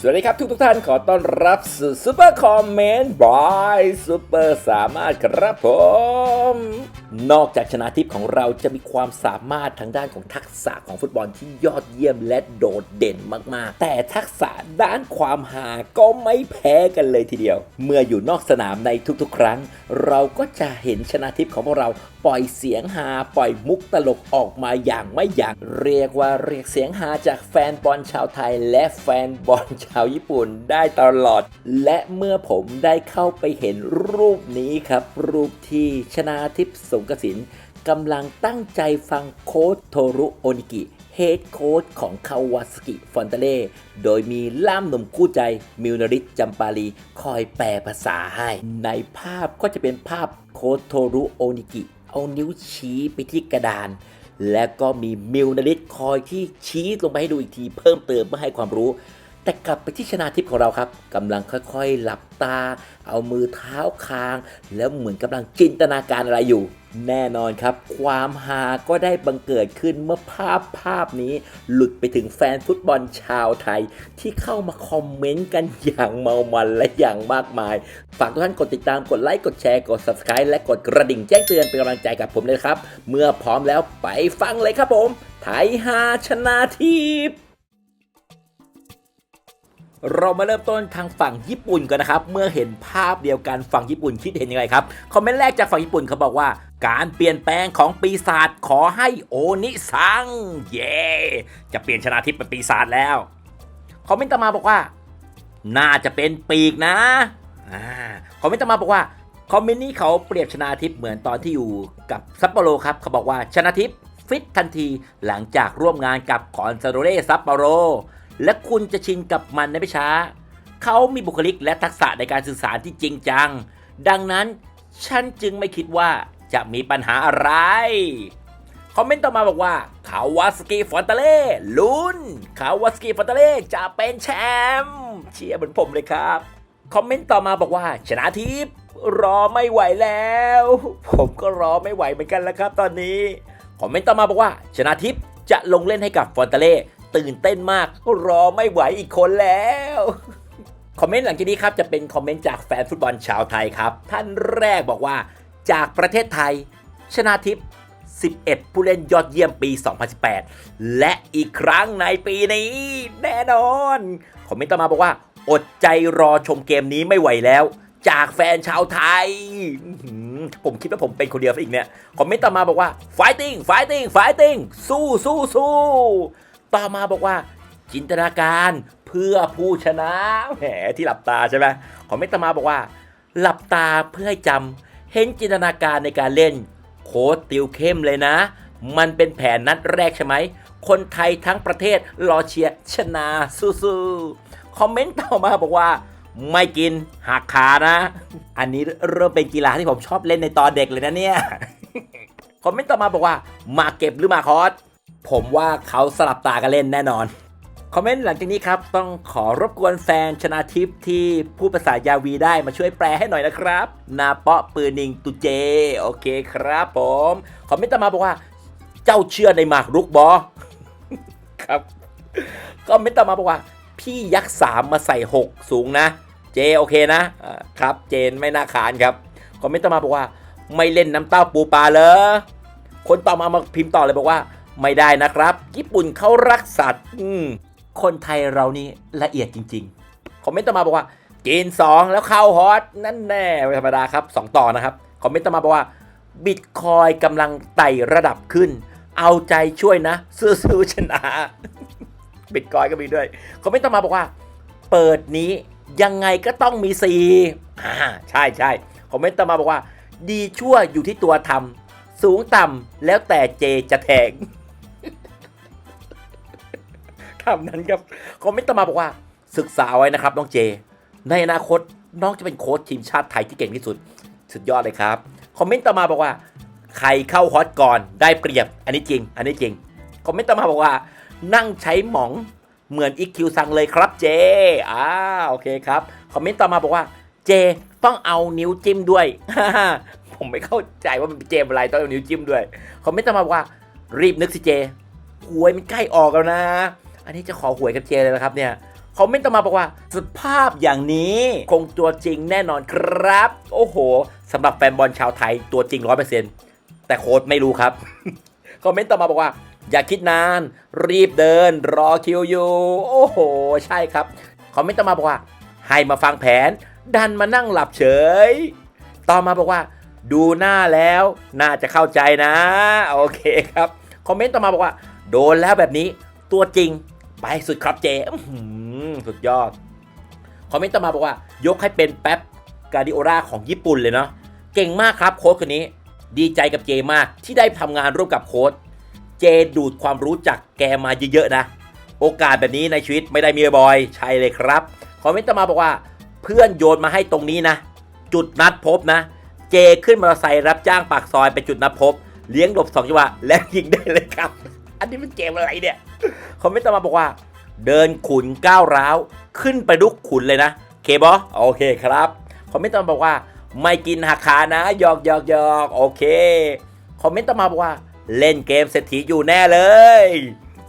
สวัสดีครับทุกทุกท่านขอต้อนรับสู่ซูเปอร์คอมเมนต์บายซูเปอร์สามารถครับผม นอกจากชนะทิพย์ของเราจะมีความสามารถทางด้านของทักษะของฟุตบอลที่ยอดเยี่ยมและโดดเด่นมากๆ แต่ทักษะด้านความหาก็ไม่แพ้กันเลยทีเดียว เมื่ออยู่นอกสนามในทุกๆ ครั้ง เราก็จะเห็นชนะทิพย์ของพวกเราปล่อยเสียงฮาปล่อยมุกตลกออกมาอย่างไม่ยั้งเรียกว่าเรียกเสียงฮาจากแฟนบอลชาวไทย และแฟนบอลชาวญี่ปุ่นได้ตลอด และเมื่อผมได้เข้าไปเห็นรูปนี้ครับ รูปที่ชนาทิพย์สงกสินกำลังตั้งใจฟังโค้ชโทรุโอนิกิเฮดโค้ชของคาวาสกิฟอนเตเล่โดยมีล่ามหนุ่มคู่ใจมิวนาริจัมปาลีคอยแปลภาษาให้ ในภาพก็จะเป็นภาพโค้ชโทรุโอนิกิ เอานิ้วชี้ไปที่กระดาน และก็มีมิวนาริคอยที่ชี้ลงไปให้ดูอีกทีเพิ่มเติมเพื่อให้ความรู้แต่กลับไปที่ชนาทิพย์ของเราครับกำลังค่อยๆ หลับตา เอามือเท้าคาง แล้วเหมือนกำลังจินตนาการอะไรอยู่ แน่นอนครับ ความฮาก็ได้บังเกิดขึ้นเมื่อภาพภาพนี้ หลุดไปถึงแฟนฟุตบอลชาวไทย ที่เข้ามาคอมเมนต์กันอย่างเมามันและอย่างมากมาย ฝากทุกท่านกดติดตามกดไลค์กดแชร์กด subscribe และกดกระดิ่งแจ้งเตือนเป็นกำลังใจกับผมเลยนะครับ เมื่อพร้อมแล้วไปฟังเลยครับผม ไทยฮาชนะทิพย์ เรามาเริ่มต้นทางฝั่งญี่ปุ่นกันนะครับ เมื่อเห็นภาพเดียวกันฝั่งญี่ปุ่นคิดเห็นยังไงครับ คอมเมนต์แรกจากฝั่งญี่ปุ่นเขาบอกว่า การเปลี่ยนแปลงของปีศาจขอให้โอนิซัง เย่จะเปลี่ยนชนะทิพย์เป็นปีศาจแล้ว คอมเมนต์ต่อมาบอกว่า น่าจะเป็นปีกนะอ่าคอมเมนต์ต่อมาบอกว่าคอมเมนต์นี้เขาเปรียบชนาทิพย์เหมือนตอนที่อยู่กับซัปโปโรครับเขาบอกว่าชนาทิพย์ฟิตทันทีหลังจากร่วมงานกับคอนซาโดเรซัปโปโร และคุณจะชินกับมันในไม่ช้า เขามีบุคลิกและทักษะในการสื่อสารที่จริงจัง ดังนั้นฉันจึงไม่คิดว่าจะมีปัญหาอะไร คอมเมนต์ต่อมาบอกว่าคาวาสกิฟอนเตเล่ลุ้นคาวาสกิฟอนเตเล่จะเป็นแชมป์เชียร์เหมือนผมเลยครับ คอมเมนต์ต่อมาบอกว่า ชนะทิพย์รอไม่ไหวแล้ว ผมก็รอไม่ไหวเหมือนกันแล้วครับ ตอนนี้ คอมเมนต์ต่อมาบอกว่า ชนะทิพย์จะลงเล่นให้กับฟอนเตเล่ ตื่นเต้นมาก รอไม่ไหวอีกคนแล้ว คอมเมนต์หลังจากนี้ครับจะเป็นคอมเมนต์จากแฟนฟุตบอลชาวไทยครับ ท่านแรกบอกว่าจากประเทศไทย ชนะทิพย์11 ผู้เล่นยอดเยี่ยมปี 2018 และอีกครั้งในปีนี้ แน่นอนคอมเมนต์ต่อมาบอกว่า อดใจรอชมเกมนี้ไม่ไหวแล้ว จากแฟนชาวไทย ผมคิดว่าผมเป็นคนเดียวซะอีกเนี่ย คอมเมนต์ต่อมาบอกว่า fighting fighting fighting สู้สู้สู้ ต่อมาบอกว่า จินตนาการเพื่อผู้ชนะแหมที่หลับตาใช่ไหมคอมเมนต์ต่อมาบอกว่า หลับตาเพื่อให้จำเห็นจินตนาการในการเล่น โค้ดติวเข้มเลยนะ มันเป็นแผนนัดแรกใช่ไหมคนไทยทั้งประเทศรอเชียร์ชนะสู้ๆคอมเมนต์ต่อมาบอกว่าไม่กินหักขานะ อันนี้เริ่มเป็นกีฬาที่ผมชอบเล่นในตอนเด็กเลยนะเนี่ย คอมเมนต์ต่อมาบอกว่ามาเก็บหรือมาคอส ผมว่าเขาสลับตากันเล่นแน่นอน คอมเมนต์หลังจากนี้ครับ ต้องขอรบกวนแฟนชนาทิพย์ที่พูดภาษายาวีได้มาช่วยแปลให้หน่อยนะครับ นาเปาะปืนนิงตุเจ โอเคครับผม คอมเมนต์ต่อมาบอกว่า เจ้าเชื่อในหมากรุกบอครับคอมเมนต์ต่อมาบอกว่า พี่ยักษ์สามมาใส่6สูงนะ เจโอเคนะครับ เจนไม่น่าขานครับ คอมเมนต์ต่อมาบอกว่า ไม่เล่นน้ำเต้าปูปลาเลยคนต่อมามาพิมพ์ต่อเลยบอกว่า ไม่ได้นะครับ ญี่ปุ่นเขารักสัตว์คนไทยเรานี่ละเอียดจริงๆ คอมเมนต์ต่อมาบอกว่าจีน2 แล้วเข้าฮอตนั่นแน่ไม่ธรรมดาครับ 2 ต่อนะครับ คอมเมนต์ต่อมาบอกว่าบิตคอยกำลังไต่ระดับขึ้น เอาใจช่วยนะสู้ๆชนะบิตคอยก็มีด้วย คอมเมนต์ต่อมาบอกว่า เปิดนี้ยังไงก็ต้องมีสีอ่าใช่ใช่คอมเมนต์ต่อมาบอกว่า ดีชั่วอยู่ที่ตัวทำสูงต่ำแล้วแต่เจจะแทง คำนั้นครับคอมเมนต์ต่อมาบอกว่าศึกษาไว้นะครับน้องเจ ในอนาคตน้องจะเป็นโค้ชทีมชาติไทยที่เก่งที่สุด สุดยอดเลยครับ คอมเมนต์ต่อมาบอกว่า ใครเข้าฮอตก่อนได้เปรียบ อันนี้จริง อันนี้จริง คอมเมนต์ต่อมาบอกว่า นั่งใช้หมองเหมือนอีคิวซังเลยครับเจ อ่าโอเคครับ คอมเมนต์ต่อมาบอกว่า เจต้องเอานิ้วจิ้มด้วย ผมไม่เข้าใจว่ามันเป็นเจมอะไรต้องเอานิ้วจิ้มด้วย คอมเมนต์ต่อมาบอกว่า รีบนึกสิเจหวยมันใกล้ออกแล้วนะ อันนี้จะขอหวยกับเจเลยนะครับเนี่ยคอมเมนต์ต่อมาบอกว่าสภาพอย่างนี้ คงตัวจริงแน่นอนครับ โอ้โหสำหรับแฟนบอลชาวไทยตัวจริง100%แต่โค้ดไม่รู้ครับ คอมเมนต์ต่อมาบอกว่า อย่าคิดนาน รีบเดิน รอคิวอยู่โอ้โห ใช่ครับ คอมเมนต์ต่อมาบอกว่า ให้มาฟังแผน ดันมานั่งหลับเฉย ต่อมาบอกว่า ดูหน้าแล้วน่าจะเข้าใจนะ โอเคครับ คอมเมนต์ต่อมาบอกว่า โดนแล้วแบบนี้ตัวจริง ไปสุดครับเจสุดยอด คอมเมนต์ต่อมาบอกว่า ยกให้เป็นแป๊บกาดิโอราของญี่ปุ่นเลยเนาะเก่งมากครับโค้ชคนนี้ ดีใจกับเจมากที่ได้ทำงานร่วมกับโค้ชเจดูดความรู้จากแกมาเยอะๆนะ โอกาสแบบนี้ในชีวิตไม่ได้มีบ่อยใช่เลยครับ คอมเมนต์ต่อมาบอกว่า เพื่อนโยนมาให้ตรงนี้นะ จุดนัดพบนะ เจขึ้นมอเตอร์ไซค์รับจ้างปากซอยไปจุดนัดพบ เลี้ยงหลบสองจังหวะและยิงได้เลยครับ อันนี้มันเกมอะไรเนี่ย คอมเมนต์ต่อมาบอกว่า เดินขุนก้าวร้าว ขึ้นไปลุกขุนเลยนะเคบอโอเคครับ คอมเมนต์ต่อมาบอกว่า ไม่กินหักขานะหยอกหยอกหยอกโอเค คอมเมนต์ต่อมาบอกว่า เล่นเกมเศรษฐีอยู่แน่เลย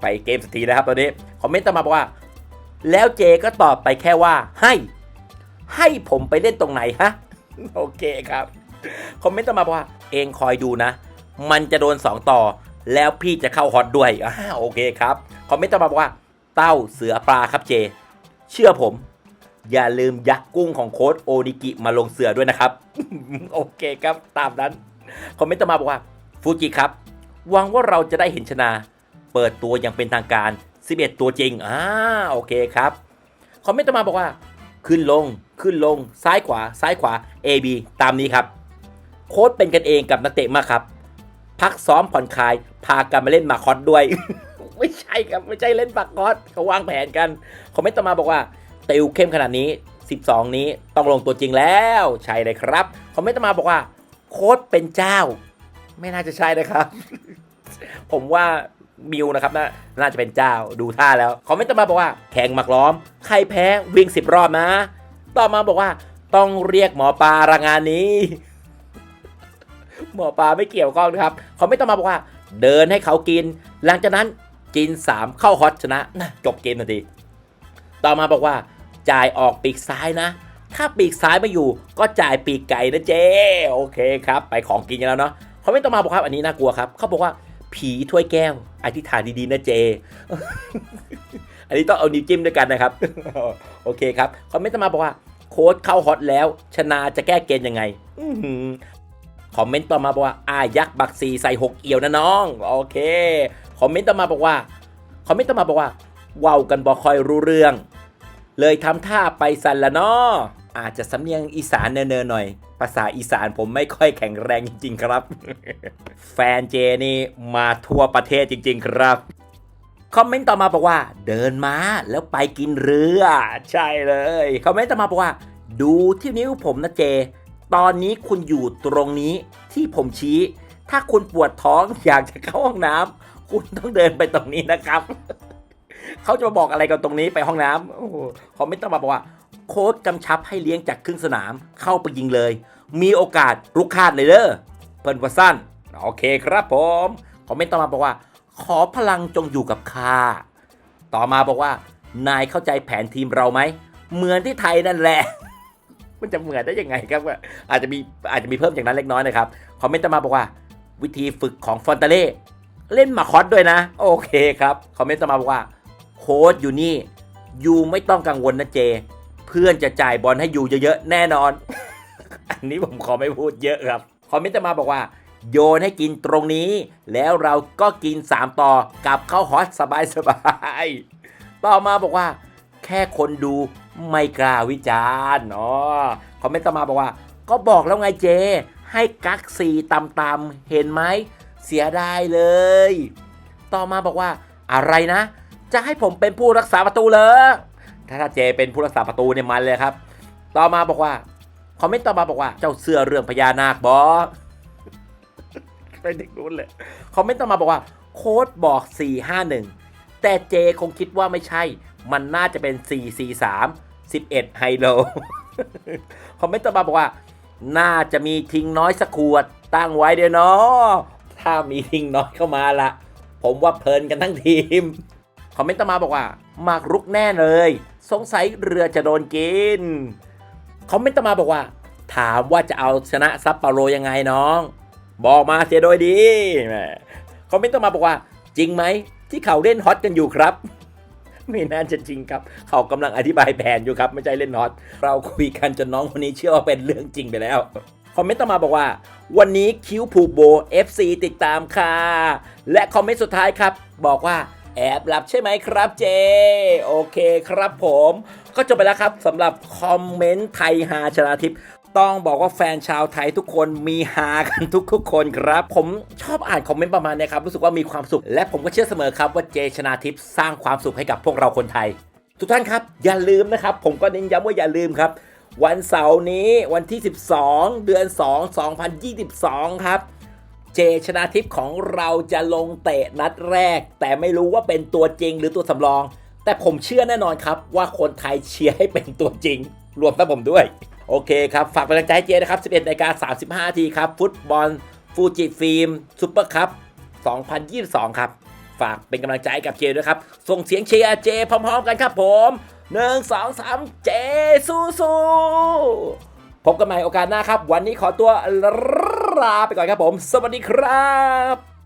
ไปเกมเศรษฐีนะครับตอนนี้ คอมเมนต์ต่อมาบอกว่า แล้วเจก็ตอบไปแค่ว่าให้ ให้ผมไปเล่นตรงไหนฮะโอเคครับ คอมเมนต์ต่อมาบอกว่า เองคอยดูนะ มันจะโดน 2 ต่อ แล้วพี่จะเข้าฮอตด้วยอ่าโอเคครับ คอมเมนต์ต่อมาบอกว่า เต้าเสือปลาครับเจ เชื่อผม อย่าลืมยักกุ้งของโค้ดโอนิกิมาลงเสือด้วยนะครับ โอเคครับตามนั้น คอมเมนต์ต่อมาบอกว่าฟูจิครับหวังว่าเราจะได้เห็นชนะ เปิดตัวอย่างเป็นทางการ 11 ตัวจริงอ่าโอเคครับ คอมเมนต์ต่อมาบอกว่า ขึ้นลงขึ้นลงซ้ายขวาซ้ายขวา A B ตามนี้ครับ โค้ดเป็นกันเองกับนักเตะมากครับ พักซ้อมผ่อนคลาย พากันมาเล่นมาคอสด้วย ไม่ใช่ครับ ไม่ใช่เล่นปากคอสเขาวางแผนกันคอมเมนต์ต่อมาบอกว่าติวเข้มขนาดนี้ 12 นี้ต้องลงตัวจริงแล้ว ใช่เลยครับคอมเมนต์ต่อมาบอกว่าโค้ดเป็นเจ้า ไม่น่าจะใช่นะครับ ผมว่ามิวนะครับน่าน่าจะเป็นเจ้าดูท่าแล้วคอมเมนต์ต่อมาบอกว่าแข่งหมักล้อม ใครแพ้วิ่ง10รอบนะ ต่อมาบอกว่า ต้องเรียกหมอปลารางานนี้ หมอปลาไม่เกี่ยวข้องนะครับเขาไม่ต้องมาบอกว่า เดินให้เขากิน หลังจากนั้นจิน3 เข้าฮอตชนะนะจบเกมทันทีต่อมาบอกว่า จ่ายออกปีกซ้ายนะ ถ้าปีกซ้ายไม่อยู่ก็จ่ายปีกไก่นะเจโอเคครับ ไปของกินกันแล้วเนาะเขาไม่ต้องมาบอกครับอันนี้น่ากลัวครับเขาบอกว่าผีถ้วยแก้วอธิษฐานดีๆนะเจ อันนี้ต้องเอานิ้วจิ้มด้วยกันนะครับ โอเคครับเขาไม่ต้องมาบอกว่า โค้ดเข้าฮอตแล้ว ชนะจะแก้เกมยังไง คอมเมนต์ต่อมาบอกว่าอายักษ์บักซีใส่หกเอี่ยวนะน้อง โอเค คอมเมนต์ต่อมาบอกว่า คอมเมนต์ต่อมาบอกว่าเว้ากันบ่คอยรู้เรื่อง เลยทำท่าไปสันละเนาะอาจจะสำเนียงอีสานเนินๆหน่อย ภาษาอีสานผมไม่ค่อยแข็งแรงจริง ๆ ครับ แฟนเจนี่มาทั่วประเทศจริง ๆ ครับ คอมเมนต์ต่อมาบอกว่า เดินมาแล้วไปกินเรือ ใช่เลย คอมเมนต์ต่อมาบอกว่า ดูที่นิ้วผมนะเจ ตอนนี้คุณอยู่ตรงนี้ที่ผมชี้ ถ้าคุณปวดท้องอยากจะเข้าห้องน้ำคุณต้องเดินไปตรงนี้นะครับ เขาจะมาบอกอะไรกันตรงนี้ไปห้องน้ำโอ้โหคอมเมนต์ต่อมาบอกว่า โค้ดกำชับให้เลี้ยงจากครึ่งสนามเข้าไปยิงเลย มีโอกาสลุกคาดเลยเด้อเพิ่นว่าสั้นโอเคครับผมคอมเมนต์ต่อมาบอกว่า ขอพลังจงอยู่กับข้าต่อมาบอกว่า นายเข้าใจแผนทีมเราไหม เหมือนที่ไทยนั่นแหละ มันจะเหมือนได้ยังไงครับว่าอาจจะมีอาจจะมีเพิ่มจากนั้นเล็กน้อยนะครับคอมเมนต์ตมาบอกว่า วิธีฝึกของฟอนตาเล่เล่นมาคอสด้วยนะ โอเคครับคอมเมนต์ตมาบอกว่าโค้ดอยู่นี่ยูไม่ต้องกังวลนะเจ เพื่อนจะจ่ายบอลให้ยูเยอะๆแน่นอน อันนี้ผมขอไม่พูดเยอะครับคอมเมนต์ตมาบอกว่า โยนให้กินตรงนี้ แล้วเราก็กิน 3 ต่อกลับเข้าฮอตสบายๆต่อมาบอกว่า แค่คนดู ไม่กล้าวิจารณ์เนาะคอมเมนต์ต่อมาบอกว่า ก็บอกแล้วไงเจ ให้กักสีตำๆเห็นไหม เสียดายเลย ต่อมาบอกว่าอะไรนะ จะให้ผมเป็นผู้รักษาประตูเหรอถ้าถ้าเจเป็นผู้รักษาประตูเนี่ยมันเลยครับ ต่อมาบอกว่าคอมเมนต์ต่อมาบอกว่าเจ้าเสื้อเรื่องพญานาคบอไปถึงนู้นเลยคอมเมนต์ต่อมาบอกว่าโค้ดบอก 451 แต่เจคงคิดว่าไม่ใช่ มันน่าจะเป็น 443 11 ไฮโล คอมเมนต์ต่อมาบอกว่า น่าจะมีทิ้งน้อยสักขวด ตั้งไว้เดี๋ยวนาะถ้ามีทิ้งน้อยเข้ามาละผมว่าเพลินกันทั้งทีม คอมเมนต์ต่อมาบอกว่าหมากรุกแน่เลย สงสัยเรือจะโดนกิน คอมเมนต์ต่อมาบอกว่า ถามว่าจะเอาชนะซัปโปโรยังไงน้อง บอกมาเสียโดยดีคอมเมนต์ต่อมาบอกว่า จริงไหมที่เขาเล่นฮอตกันอยู่ครับ ไม่น่าจะจริงครับ เขากำลังอธิบายแผนอยู่ครับไม่ใช่เล่นฮอต เราคุยกันจนน้องคนนี้เชื่อว่าเป็นเรื่องจริงไปแล้ว คอมเมนต์ต่อมาบอกว่า วันนี้คิวผูกโบ FC ติดตามค่ะ และคอมเมนต์สุดท้ายครับ บอกว่าแอบหลับใช่ไหมครับเจ โอเคครับผม ก็จบไปแล้วครับสำหรับคอมเมนต์ไทยฮาชนาทิพย์ ต้องบอกว่าแฟนชาวไทยทุกคนมีฮากันทุกๆคนครับ ผมชอบอ่านคอมเมนต์ประมาณนี้ครับ รู้สึกว่ามีความสุข และผมก็เชื่อเสมอครับว่าเจชนาทิพย์สร้างความสุขให้กับพวกเราคนไทย ทุกท่านครับ อย่าลืมนะครับ ผมก็เน้นย้ำว่าอย่าลืมครับ วันเสาร์นี้วันที่ 12 เดือน 2 2022 ครับเจชนาทิพย์ของเราจะลงเตะนัดแรก แต่ไม่รู้ว่าเป็นตัวจริงหรือตัวสำรอง แต่ผมเชื่อแน่นอนครับว่าคนไทยเชียร์ให้เป็นตัวจริง รวมทั้งผมด้วย โอเคครับ ฝากเป็นกำลังใจเจนะครับ 11นาฬิกา35นาทีครับ ฟุตบอล ฟูจิฟิล์มซูเปอร์คัพ2022 ครับ ฝากเป็นกำลังใจกับเจด้วยครับ ส่งเสียงเชียร์เจพร้อมๆกันครับผมหนึ่งสองสามเจสู้ๆพบกันใหม่โอกาสหน้าครับ วันนี้ขอตัวลาไปก่อนครับผม สวัสดีครับ